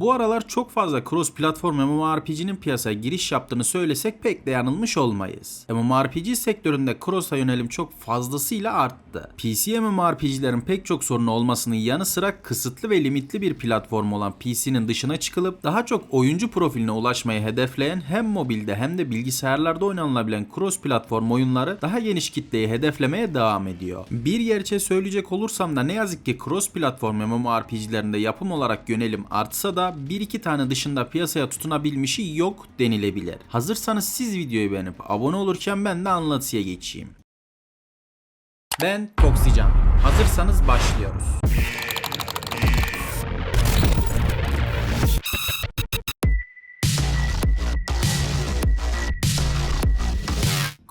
Bu aralar çok fazla cross platform MMORPG'nin piyasaya giriş yaptığını söylesek pek de yanılmış olmayız. MMORPG sektöründe cross'a yönelim çok fazlasıyla arttı. PC MMORPG'lerin pek çok sorunu olmasının yanı sıra kısıtlı ve limitli bir platform olan PC'nin dışına çıkılıp daha çok oyuncu profiline ulaşmayı hedefleyen hem mobilde hem de bilgisayarlarda oynanılabilen cross platform oyunları daha geniş kitleyi hedeflemeye devam ediyor. Bir gerçeği söyleyecek olursam da ne yazık ki cross platform MMORPG'lerinde yapım olarak yönelim artsa da bir iki tane dışında piyasaya tutunabilmişi yok denilebilir. Hazırsanız siz videoyu beğenip abone olurken ben de anlatıya geçeyim. Ben Toksican. Hazırsanız başlıyoruz.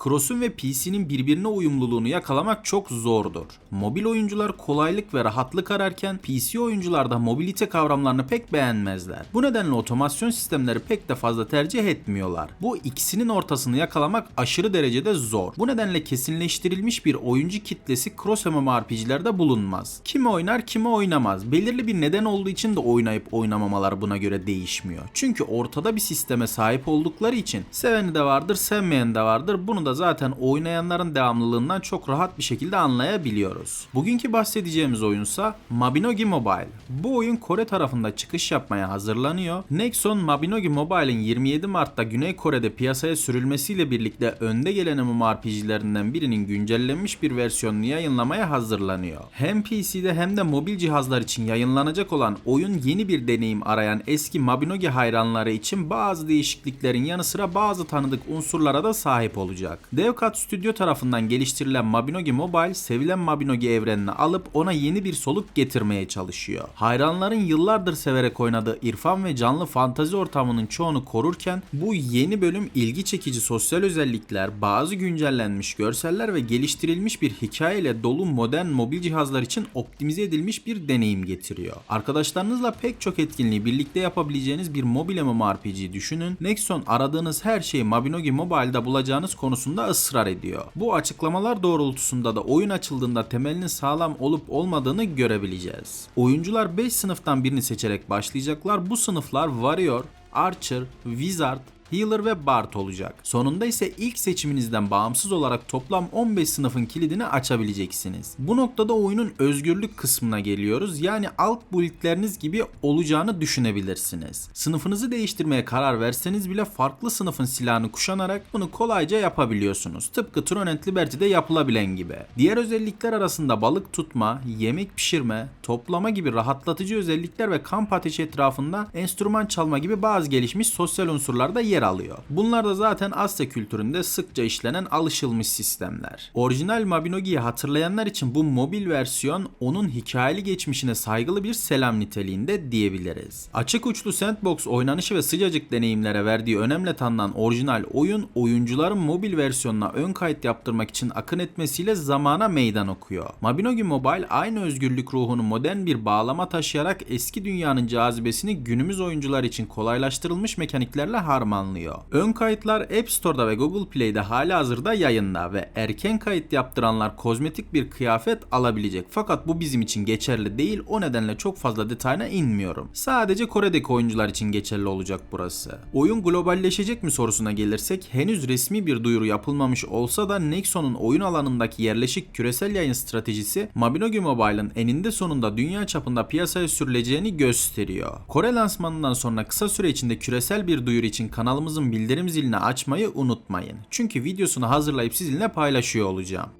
Cross'un ve PC'nin birbirine uyumluluğunu yakalamak çok zordur. Mobil oyuncular kolaylık ve rahatlık ararken PC oyuncular da mobilite kavramlarını pek beğenmezler. Bu nedenle otomasyon sistemleri pek de fazla tercih etmiyorlar. Bu ikisinin ortasını yakalamak aşırı derecede zor. Bu nedenle kesinleştirilmiş bir oyuncu kitlesi cross MMORPG'lerde bulunmaz. Kimi oynar kimi oynamaz. Belirli bir neden olduğu için de oynayıp oynamamalar buna göre değişmiyor. Çünkü ortada bir sisteme sahip oldukları için seveni de vardır sevmeyen de vardır. Bunu da zaten oynayanların devamlılığından çok rahat bir şekilde anlayabiliyoruz. Bugünkü bahsedeceğimiz oyunsa Mabinogi Mobile. Bu oyun Kore tarafında çıkış yapmaya hazırlanıyor. Nexon Mabinogi Mobile'in 27 Mart'ta Güney Kore'de piyasaya sürülmesiyle birlikte önde gelen MMORPG'lerinden birinin güncellenmiş bir versiyonunu yayınlamaya hazırlanıyor. Hem PC'de hem de mobil cihazlar için yayınlanacak olan oyun yeni bir deneyim arayan eski Mabinogi hayranları için bazı değişikliklerin yanı sıra bazı tanıdık unsurlara da sahip olacak. Devcat Studio tarafından geliştirilen Mabinogi Mobile sevilen Mabinogi evrenini alıp ona yeni bir soluk getirmeye çalışıyor. Hayranların yıllardır severek oynadığı irfan ve canlı fantazi ortamının çoğunu korurken bu yeni bölüm ilgi çekici sosyal özellikler, bazı güncellenmiş görseller ve geliştirilmiş bir hikayeyle dolu modern mobil cihazlar için optimize edilmiş bir deneyim getiriyor. Arkadaşlarınızla pek çok etkinliği birlikte yapabileceğiniz bir mobil MMORPG düşünün. Nexon aradığınız her şeyi Mabinogi Mobile'da bulacağınız konusunda ısrar ediyor. Bu açıklamalar doğrultusunda da oyun açıldığında temelinin sağlam olup olmadığını görebileceğiz. Oyuncular 5 sınıftan birini seçerek başlayacaklar. Bu sınıflar Warrior, Archer, Wizard, Healer ve Bard olacak. Sonunda ise ilk seçiminizden bağımsız olarak toplam 15 sınıfın kilidini açabileceksiniz. Bu noktada oyunun özgürlük kısmına geliyoruz. Yani alt buildleriniz gibi olacağını düşünebilirsiniz. Sınıfınızı değiştirmeye karar verseniz bile farklı sınıfın silahını kuşanarak bunu kolayca yapabiliyorsunuz. Tıpkı Tron and Liberty'de yapılabilen gibi. Diğer özellikler arasında balık tutma, yemek pişirme, toplama gibi rahatlatıcı özellikler ve kamp ateşi etrafında enstrüman çalma gibi bazı gelişmiş sosyal unsurlar da yer alıyor. Bunlar da zaten Asya kültüründe sıkça işlenen alışılmış sistemler. Orijinal Mabinogi'yi hatırlayanlar için bu mobil versiyon onun hikayeli geçmişine saygılı bir selam niteliğinde diyebiliriz. Açık uçlu sandbox oynanışı ve sıcacık deneyimlere verdiği önemle tanınan orijinal oyun oyuncuların mobil versiyonuna ön kayıt yaptırmak için akın etmesiyle zamana meydan okuyor. Mabinogi Mobile aynı özgürlük ruhunu modern bir bağlama taşıyarak eski dünyanın cazibesini günümüz oyuncular için kolaylaştırılmış mekaniklerle harmanlıyor. Ön kayıtlar App Store'da ve Google Play'de hali hazırda yayında ve erken kayıt yaptıranlar kozmetik bir kıyafet alabilecek. Fakat bu bizim için geçerli değil o nedenle çok fazla detayına inmiyorum. Sadece Kore'deki oyuncular için geçerli olacak burası. Oyun globalleşecek mi sorusuna gelirsek henüz resmi bir duyuru yapılmamış olsa da Nexon'un oyun alanındaki yerleşik küresel yayın stratejisi Mabinogi Mobile'ın eninde sonunda dünya çapında piyasaya sürüleceğini gösteriyor. Kore lansmanından sonra kısa süre içinde küresel bir duyuru için kanalımızın bildirim zilini açmayı unutmayın. Çünkü videosunu hazırlayıp sizinle paylaşıyor olacağım.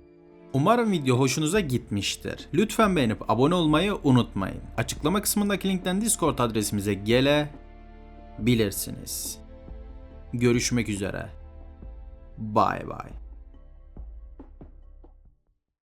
Umarım video hoşunuza gitmiştir. Lütfen beğenip abone olmayı unutmayın. Açıklama kısmındaki linkten Discord adresimize gelebilirsiniz. Görüşmek üzere. Bye bye.